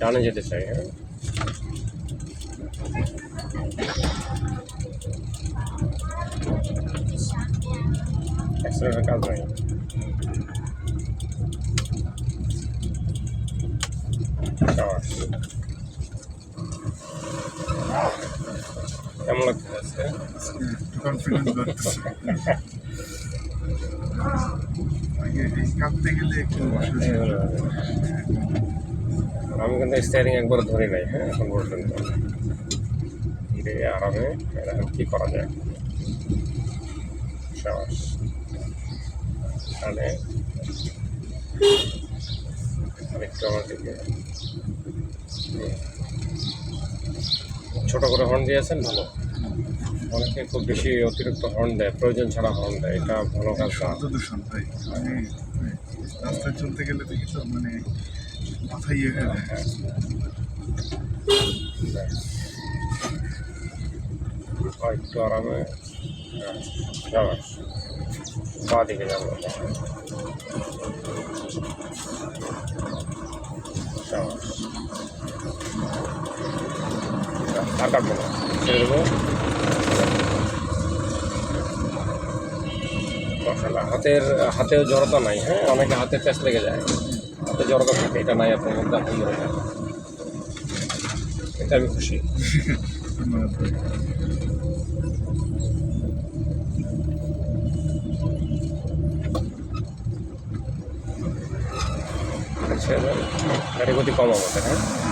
ডানে যেতে চাই হ্যাঁ অ্যাক্সিডেন্টের কাজ নাই সাবাস। কেমন। আমি কিন্তু স্টিয়ারিং একবার ধরে নাই হ্যাঁ এখন পর্যন্ত ধীরে, আরামে এখন কী করা যায় সাবাস তাহলে আরেকটু আমার দিকে। ছোট করে হর্ন দিয়েছেন ভালো। অনেকে খুব বেশি অতিরিক্ত হর্ন দেয় প্রয়োজন ছাড়া হর্ন দেয় এটা ভালো কাজ শব্দ দূষণ ভাই হ্যাঁ, রাস্তায় চলতে গেলে দেখি তো মানে মাথায় ইয়ে হয়ে যায়। একটু আরামে হ্যাঁ, বা দিকে যাব সাবাস আর ছেড়ে দেবো। হাতের, হাতেও জড়তা নাই হ্যাঁ? অনেকে হাতে প্যাঁচ লেগে যায়। হাতে জড়তা থাকে, এটা নাই, আপনার মধ্যে আলহামদুলিল্লাহ এটা আমি খুশি। গাড়ি গতি কম আমাদের হ্যাঁ?